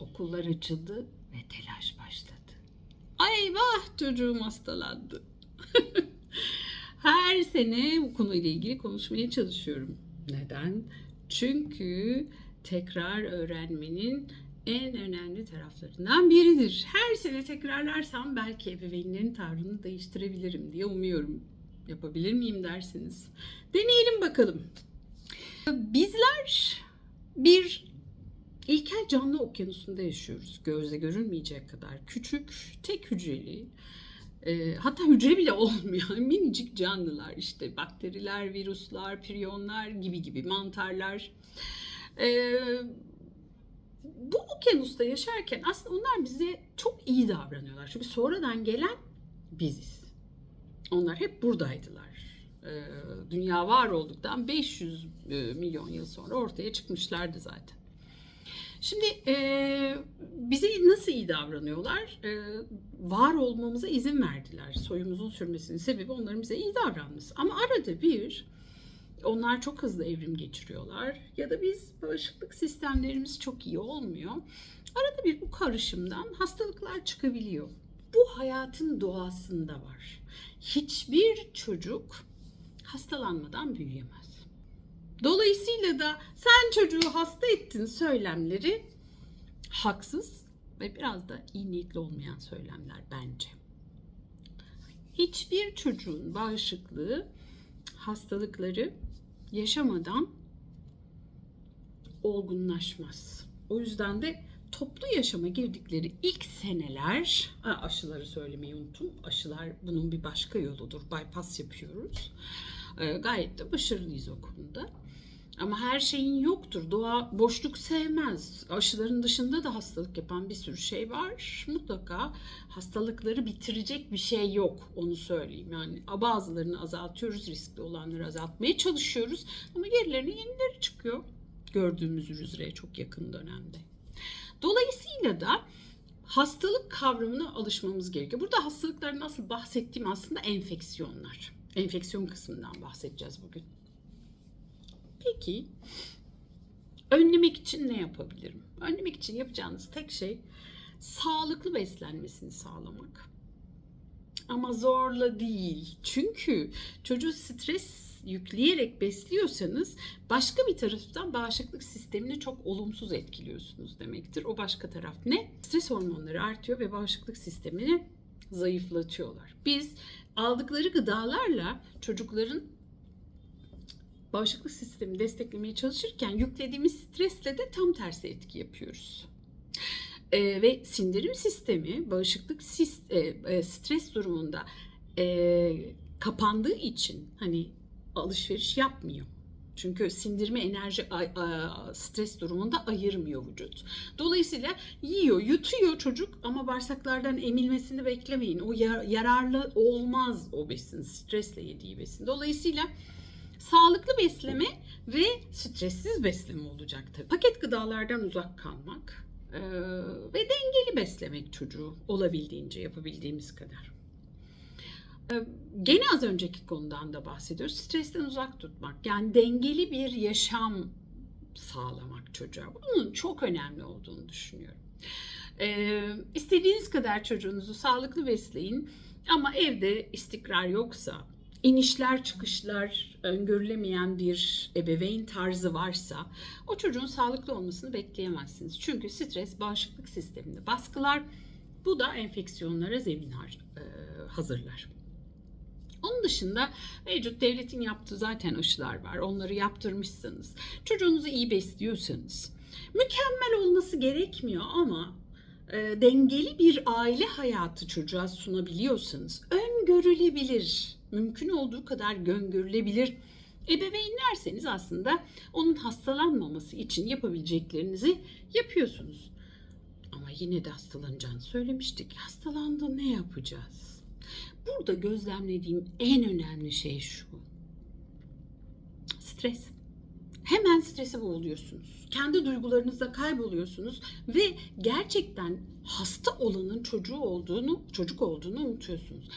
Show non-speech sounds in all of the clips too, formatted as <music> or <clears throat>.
Okullar açıldı ve telaş başladı. Ay vah çocuğum hastalandı. <laughs> Her sene bu konuyla ilgili konuşmaya çalışıyorum. Neden? Çünkü tekrar öğrenmenin en önemli taraflarından biridir. Her sene tekrarlarsam belki ebeveynlerin tavrını değiştirebilirim diye umuyorum. Yapabilir miyim dersiniz. Deneyelim bakalım. Bizler bir ilkel canlı okyanusunda yaşıyoruz. Gözle görülmeyecek kadar küçük, tek hücreli, e, hatta hücre bile <laughs> olmayan minicik canlılar işte bakteriler, virüsler, priyonlar gibi gibi mantarlar. E, bu okyanusta yaşarken aslında onlar bize çok iyi davranıyorlar. Çünkü sonradan gelen biziz. Onlar hep buradaydılar. E, dünya var olduktan 500 e, milyon yıl sonra ortaya çıkmışlardı zaten. Şimdi e, bize nasıl iyi davranıyorlar? E, var olmamıza izin verdiler. Soyumuzun sürmesinin sebebi onların bize iyi davranması. Ama arada bir onlar çok hızlı evrim geçiriyorlar ya da biz bağışıklık sistemlerimiz çok iyi olmuyor. Arada bir bu karışımdan hastalıklar çıkabiliyor. Bu hayatın doğasında var. Hiçbir çocuk hastalanmadan büyüyemez. Dolayısıyla da sen çocuğu hasta ettin söylemleri haksız ve biraz da iyi niyetli olmayan söylemler bence. Hiçbir çocuğun bağışıklığı hastalıkları yaşamadan olgunlaşmaz. O yüzden de toplu yaşama girdikleri ilk seneler, aşıları söylemeyi unuttum. Aşılar bunun bir başka yoludur. Bypass yapıyoruz. Ee, gayet de başarılıyız o konuda. Ama her şeyin yoktur. Doğa boşluk sevmez. Aşıların dışında da hastalık yapan bir sürü şey var. Mutlaka hastalıkları bitirecek bir şey yok. Onu söyleyeyim. Yani bazılarını azaltıyoruz. Riskli olanları azaltmaya çalışıyoruz. Ama gerilerine yenileri çıkıyor. Gördüğümüz üzere çok yakın dönemde. Dolayısıyla da hastalık kavramına alışmamız gerekiyor. Burada hastalıkların nasıl bahsettiğim aslında enfeksiyonlar. Enfeksiyon kısmından bahsedeceğiz bugün. Peki önlemek için ne yapabilirim? Önlemek için yapacağınız tek şey sağlıklı beslenmesini sağlamak. Ama zorla değil. Çünkü çocuğu stres yükleyerek besliyorsanız başka bir taraftan bağışıklık sistemini çok olumsuz etkiliyorsunuz demektir. O başka taraf ne? Stres hormonları artıyor ve bağışıklık sistemini zayıflatıyorlar. Biz aldıkları gıdalarla çocukların bağışıklık sistemi desteklemeye çalışırken yüklediğimiz stresle de tam tersi etki yapıyoruz. Ee, ve sindirim sistemi bağışıklık sis- e, e, stres durumunda e, kapandığı için hani alışveriş yapmıyor. Çünkü sindirme enerji stres durumunda ayırmıyor vücut. Dolayısıyla yiyor, yutuyor çocuk ama bağırsaklardan emilmesini beklemeyin. O yar- yararlı olmaz o besin, stresle yediği besin. Dolayısıyla sağlıklı besleme ve stressiz besleme olacak tabii. Paket gıdalardan uzak kalmak eee, ve dengeli beslemek çocuğu olabildiğince yapabildiğimiz kadar. Eee, Gene az önceki konudan da bahsediyoruz. Stresten uzak tutmak. Yani dengeli bir yaşam sağlamak çocuğa. Bunun çok önemli olduğunu düşünüyorum. Ee, istediğiniz kadar çocuğunuzu sağlıklı besleyin ama evde istikrar yoksa, inişler çıkışlar öngörülemeyen bir ebeveyn tarzı varsa o çocuğun sağlıklı olmasını bekleyemezsiniz. Çünkü stres bağışıklık sistemini baskılar. Bu da enfeksiyonlara zemin e, hazırlar. Onun dışında mevcut devletin yaptığı zaten aşılar var. Onları yaptırmışsanız, çocuğunuzu iyi besliyorsanız, mükemmel olması gerekmiyor ama e, dengeli bir aile hayatı çocuğa sunabiliyorsanız, öngörülebilir, mümkün olduğu kadar öngörülebilir ebeveynlerseniz aslında onun hastalanmaması için yapabileceklerinizi yapıyorsunuz. Ama yine de hastalanacağını söylemiştik. Hastalandı ne yapacağız? Burada gözlemlediğim en önemli şey şu. Stres. Hemen strese boğuluyorsunuz. Kendi duygularınızda kayboluyorsunuz ve gerçekten hasta olanın çocuğu olduğunu, çocuk olduğunu unutuyorsunuz.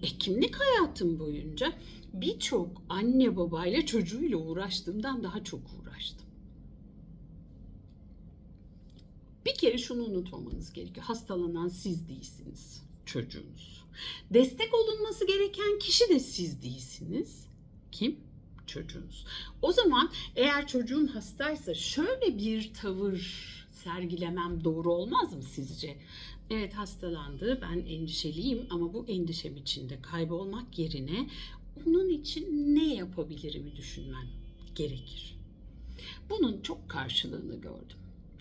Hekimlik hayatım boyunca birçok anne babayla çocuğuyla uğraştığımdan daha çok uğraştım. Bir kere şunu unutmamanız gerekiyor. Hastalanan siz değilsiniz, çocuğunuz. Destek olunması gereken kişi de siz değilsiniz. Kim? Çocuğunuz. O zaman eğer çocuğum hastaysa şöyle bir tavır sergilemem doğru olmaz mı sizce? Evet hastalandı, ben endişeliyim ama bu endişem içinde kaybolmak yerine onun için ne yapabilirimi düşünmem gerekir. Bunun çok karşılığını gördüm.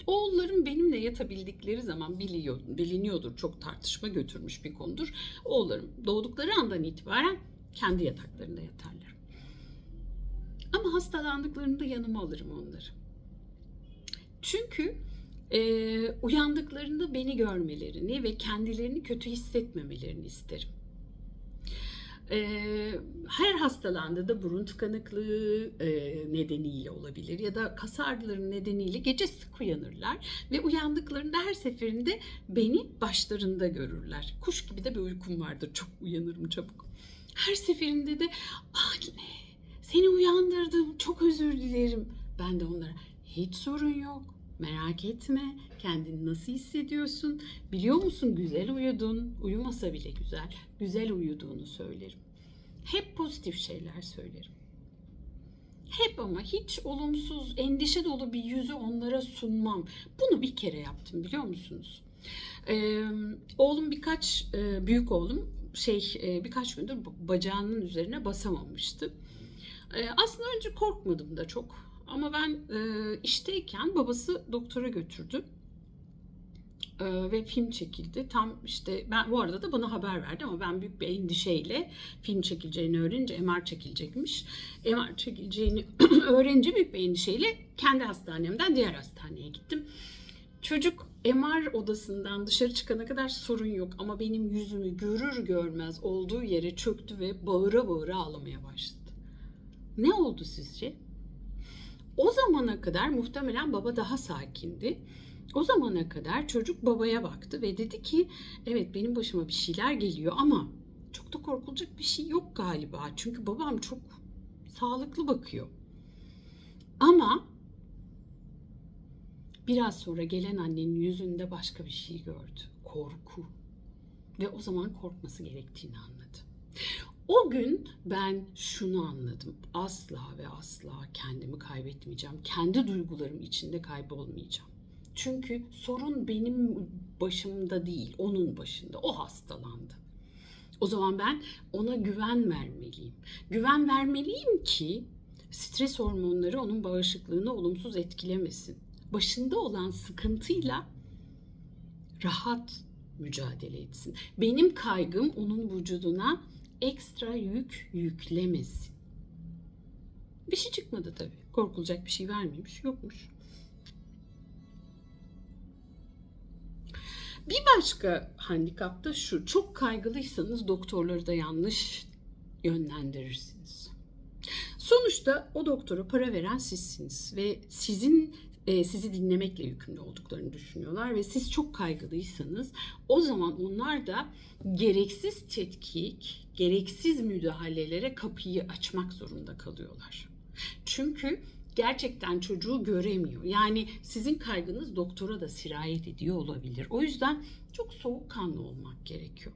Oğullarım benimle yatabildikleri zaman biliyor, biliniyordur. Çok tartışma götürmüş bir konudur. Oğullarım doğdukları andan itibaren kendi yataklarında yatarlar. Hastalandıklarında yanıma alırım onları. Çünkü e, uyandıklarında beni görmelerini ve kendilerini kötü hissetmemelerini isterim. E, her hastalandığında burun tıkanıklığı e, nedeniyle olabilir ya da kas ağrıları nedeniyle gece sık uyanırlar ve uyandıklarında her seferinde beni başlarında görürler. Kuş gibi de bir uykum vardır. Çok uyanırım çabuk. Her seferinde de anne seni uyandırdım çok özür dilerim. Ben de onlara hiç sorun yok. Merak etme. Kendini nasıl hissediyorsun? Biliyor musun güzel uyudun. Uyumasa bile güzel. Güzel uyuduğunu söylerim. Hep pozitif şeyler söylerim. Hep ama hiç olumsuz, endişe dolu bir yüzü onlara sunmam. Bunu bir kere yaptım biliyor musunuz? Ee, oğlum birkaç, büyük oğlum şey birkaç gündür bacağının üzerine basamamıştı. E, aslında önce korkmadım da çok. Ama ben e, işteyken babası doktora götürdü. E, ve film çekildi. Tam işte ben bu arada da bana haber verdi ama ben büyük bir endişeyle film çekileceğini öğrenince MR çekilecekmiş. MR çekileceğini <clears throat> öğrenince büyük bir endişeyle kendi hastanemden diğer hastaneye gittim. Çocuk MR odasından dışarı çıkana kadar sorun yok ama benim yüzümü görür görmez olduğu yere çöktü ve bağıra bağıra ağlamaya başladı. Ne oldu sizce? O zamana kadar muhtemelen baba daha sakindi. O zamana kadar çocuk babaya baktı ve dedi ki evet benim başıma bir şeyler geliyor ama çok da korkulacak bir şey yok galiba. Çünkü babam çok sağlıklı bakıyor. Ama biraz sonra gelen annenin yüzünde başka bir şey gördü. Korku. Ve o zaman korkması gerektiğini anladı. O gün ben şunu anladım. Asla ve asla kendimi kaybetmeyeceğim. Kendi duygularım içinde kaybolmayacağım. Çünkü sorun benim başımda değil, onun başında. O hastalandı. O zaman ben ona güven vermeliyim. Güven vermeliyim ki stres hormonları onun bağışıklığını olumsuz etkilemesin. Başında olan sıkıntıyla rahat mücadele etsin. Benim kaygım onun vücuduna ekstra yük yüklemesin. Bir şey çıkmadı tabii. Korkulacak bir şey vermemiş, yokmuş. Bir başka handikap da şu. Çok kaygılıysanız doktorları da yanlış yönlendirirsiniz. Sonuçta o doktora para veren sizsiniz ve sizin e, sizi dinlemekle yükümlü olduklarını düşünüyorlar ve siz çok kaygılıysanız o zaman onlar da gereksiz tetkik, gereksiz müdahalelere kapıyı açmak zorunda kalıyorlar. Çünkü gerçekten çocuğu göremiyor. Yani sizin kaygınız doktora da sirayet ediyor olabilir. O yüzden çok soğukkanlı olmak gerekiyor.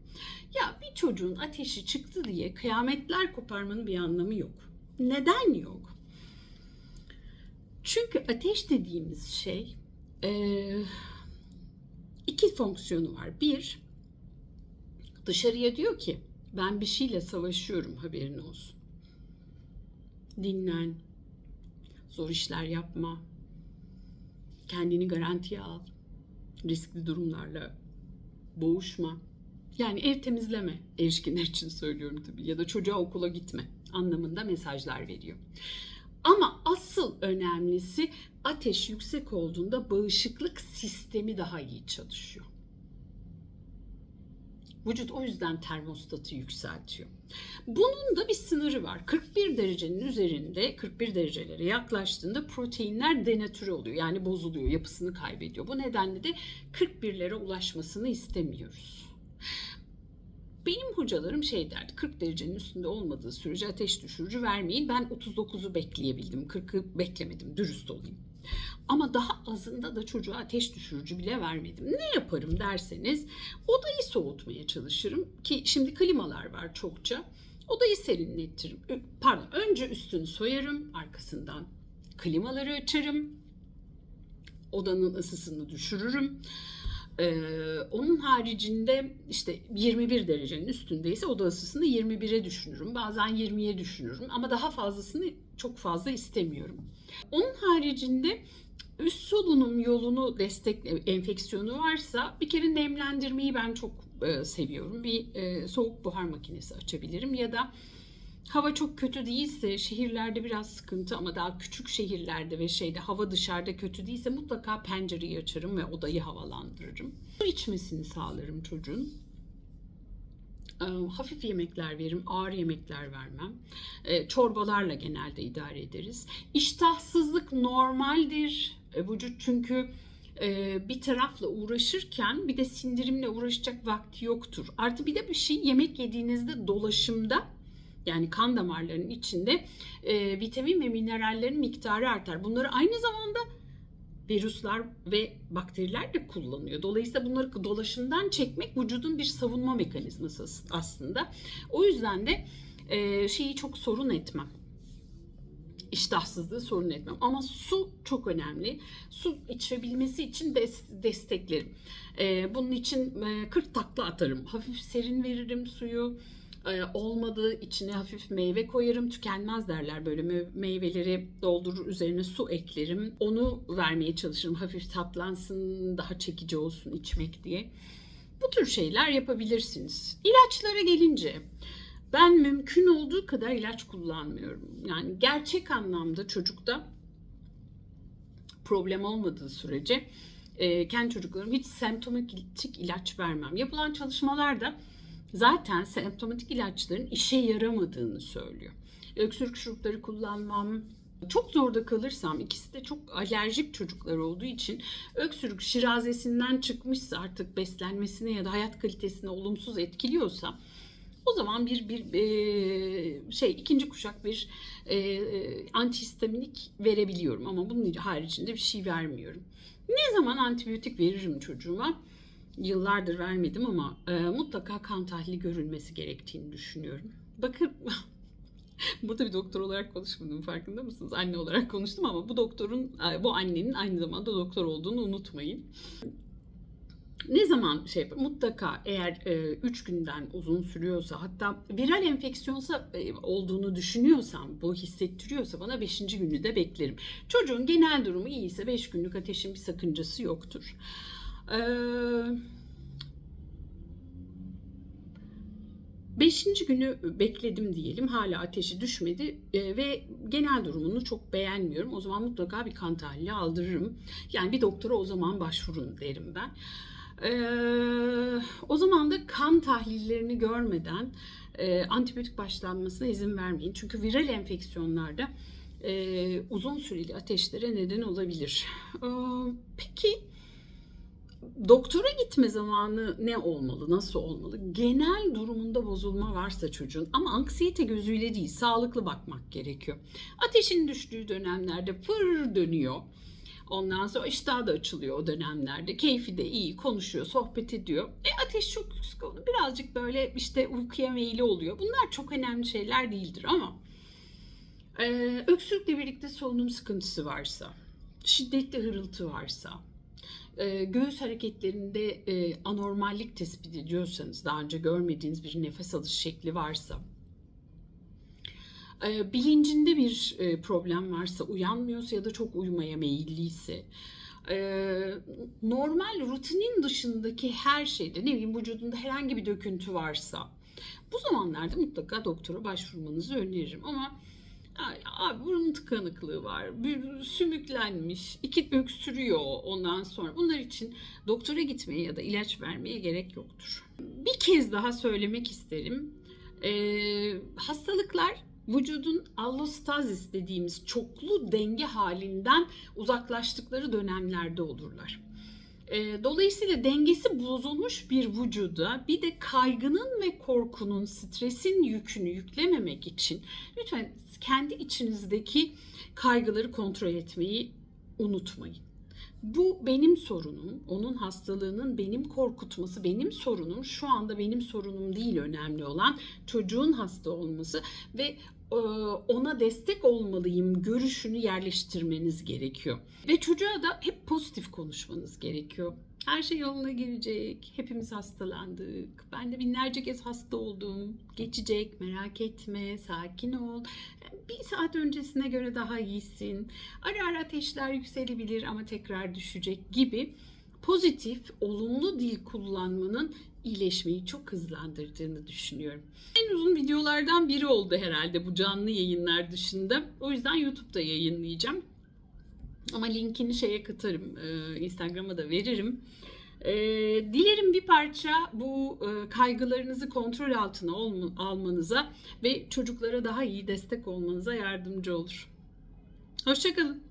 Ya bir çocuğun ateşi çıktı diye kıyametler koparmanın bir anlamı yok. Neden yok? Çünkü ateş dediğimiz şey iki fonksiyonu var. Bir, dışarıya diyor ki ben bir şeyle savaşıyorum haberin olsun. Dinlen, zor işler yapma, kendini garantiye al, riskli durumlarla boğuşma. Yani ev temizleme, erişkinler için söylüyorum tabii ya da çocuğa okula gitme anlamında mesajlar veriyor. Ama asıl önemlisi ateş yüksek olduğunda bağışıklık sistemi daha iyi çalışıyor. Vücut o yüzden termostatı yükseltiyor. Bunun da bir sınırı var. 41 derecenin üzerinde 41 derecelere yaklaştığında proteinler denatüre oluyor. Yani bozuluyor, yapısını kaybediyor. Bu nedenle de 41'lere ulaşmasını istemiyoruz. Benim hocalarım şey derdi 40 derecenin üstünde olmadığı sürece ateş düşürücü vermeyin. Ben 39'u bekleyebildim. 40'ı beklemedim dürüst olayım. Ama daha azında da çocuğa ateş düşürücü bile vermedim. Ne yaparım derseniz odayı soğutmaya çalışırım ki şimdi klimalar var çokça. Odayı serinletirim. Pardon önce üstünü soyarım arkasından klimaları açarım. Odanın ısısını düşürürüm. Ee, onun haricinde işte 21 derecenin üstündeyse oda ısısını 21'e düşünürüm. Bazen 20'ye düşünürüm ama daha fazlasını çok fazla istemiyorum. Onun haricinde üst solunum yolunu destek enfeksiyonu varsa bir kere nemlendirmeyi ben çok e, seviyorum. Bir e, soğuk buhar makinesi açabilirim ya da hava çok kötü değilse şehirlerde biraz sıkıntı ama daha küçük şehirlerde ve şeyde hava dışarıda kötü değilse mutlaka pencereyi açarım ve odayı havalandırırım. Su içmesini sağlarım çocuğun. Ee, hafif yemekler veririm, ağır yemekler vermem. Ee, çorbalarla genelde idare ederiz. İştahsızlık normaldir. E, vücut çünkü e, bir tarafla uğraşırken bir de sindirimle uğraşacak vakti yoktur. Artı bir de bir şey yemek yediğinizde dolaşımda yani kan damarlarının içinde e, vitamin ve minerallerin miktarı artar. Bunları aynı zamanda virüsler ve bakteriler de kullanıyor. Dolayısıyla bunları dolaşımdan çekmek vücudun bir savunma mekanizması aslında. O yüzden de e, şeyi çok sorun etmem. İştahsızlığı sorun etmem. Ama su çok önemli. Su içebilmesi için des- desteklerim. E, bunun için e, 40 takla atarım. Hafif serin veririm suyu olmadığı içine hafif meyve koyarım. Tükenmez derler böyle me- meyveleri doldurur üzerine su eklerim. Onu vermeye çalışırım. Hafif tatlansın, daha çekici olsun içmek diye. Bu tür şeyler yapabilirsiniz. İlaçlara gelince ben mümkün olduğu kadar ilaç kullanmıyorum. Yani gerçek anlamda çocukta problem olmadığı sürece e, kendi çocuklarım hiç semptomatik ilaç vermem. Yapılan çalışmalarda zaten semptomatik ilaçların işe yaramadığını söylüyor. Öksürük şurupları kullanmam, çok zorda kalırsam ikisi de çok alerjik çocuklar olduğu için öksürük şirazesinden çıkmışsa artık beslenmesine ya da hayat kalitesine olumsuz etkiliyorsa o zaman bir bir e, şey ikinci kuşak bir e, antihistaminik verebiliyorum ama bunun haricinde bir şey vermiyorum. Ne zaman antibiyotik veririm çocuğuma? Yıllardır vermedim ama e, mutlaka kan tahlili görülmesi gerektiğini düşünüyorum. Bakın <laughs> burada bir doktor olarak konuşmadım farkında mısınız? Anne olarak konuştum ama bu doktorun, bu annenin aynı zamanda doktor olduğunu unutmayın. Ne zaman şey yapar? Mutlaka eğer 3 e, günden uzun sürüyorsa hatta viral enfeksiyonsa e, olduğunu düşünüyorsam bu hissettiriyorsa bana 5. günü de beklerim. Çocuğun genel durumu iyiyse 5 günlük ateşin bir sakıncası yoktur. Ee, beşinci günü bekledim diyelim. Hala ateşi düşmedi ee, ve genel durumunu çok beğenmiyorum. O zaman mutlaka bir kan tahlili aldırırım. Yani bir doktora o zaman başvurun derim ben. Ee, o zaman da kan tahlillerini görmeden e, antibiyotik başlanmasına izin vermeyin. Çünkü viral enfeksiyonlarda e, uzun süreli ateşlere neden olabilir. Peki doktora gitme zamanı ne olmalı, nasıl olmalı? Genel durumunda bozulma varsa çocuğun ama anksiyete gözüyle değil, sağlıklı bakmak gerekiyor. Ateşin düştüğü dönemlerde fır dönüyor. Ondan sonra iştah da açılıyor o dönemlerde. Keyfi de iyi, konuşuyor, sohbet ediyor. E ateş çok yüksek oldu. Birazcık böyle işte uykuya meyili oluyor. Bunlar çok önemli şeyler değildir ama e, öksürükle birlikte solunum sıkıntısı varsa, şiddetli hırıltı varsa, e, göğüs hareketlerinde e, anormallik tespit ediyorsanız, daha önce görmediğiniz bir nefes alış şekli varsa, e, bilincinde bir problem varsa, uyanmıyorsa ya da çok uyumaya meyilliyse, e, normal rutinin dışındaki her şeyde, ne bileyim vücudunda herhangi bir döküntü varsa, bu zamanlarda mutlaka doktora başvurmanızı öneririm. Ama Abi burun tıkanıklığı var, sümüklenmiş, iki öksürüyor ondan sonra. Bunlar için doktora gitmeye ya da ilaç vermeye gerek yoktur. Bir kez daha söylemek isterim. Ee, hastalıklar vücudun allostazis dediğimiz çoklu denge halinden uzaklaştıkları dönemlerde olurlar. Dolayısıyla dengesi bozulmuş bir vücuda bir de kaygının ve korkunun, stresin yükünü yüklememek için lütfen kendi içinizdeki kaygıları kontrol etmeyi unutmayın. Bu benim sorunum, onun hastalığının benim korkutması benim sorunum. Şu anda benim sorunum değil önemli olan çocuğun hasta olması ve e, ona destek olmalıyım görüşünü yerleştirmeniz gerekiyor. Ve çocuğa da hep pozitif konuşmanız gerekiyor. Her şey yoluna girecek. Hepimiz hastalandık. Ben de binlerce kez hasta oldum. Geçecek. Merak etme. Sakin ol. Bir saat öncesine göre daha iyisin. Ara ara ateşler yükselebilir ama tekrar düşecek gibi pozitif, olumlu dil kullanmanın iyileşmeyi çok hızlandırdığını düşünüyorum. En uzun videolardan biri oldu herhalde bu canlı yayınlar dışında. O yüzden YouTube'da yayınlayacağım. Ama linkini şeye katarım, e, Instagram'a da veririm. E, dilerim bir parça bu e, kaygılarınızı kontrol altına almanıza ve çocuklara daha iyi destek olmanıza yardımcı olur. Hoşçakalın.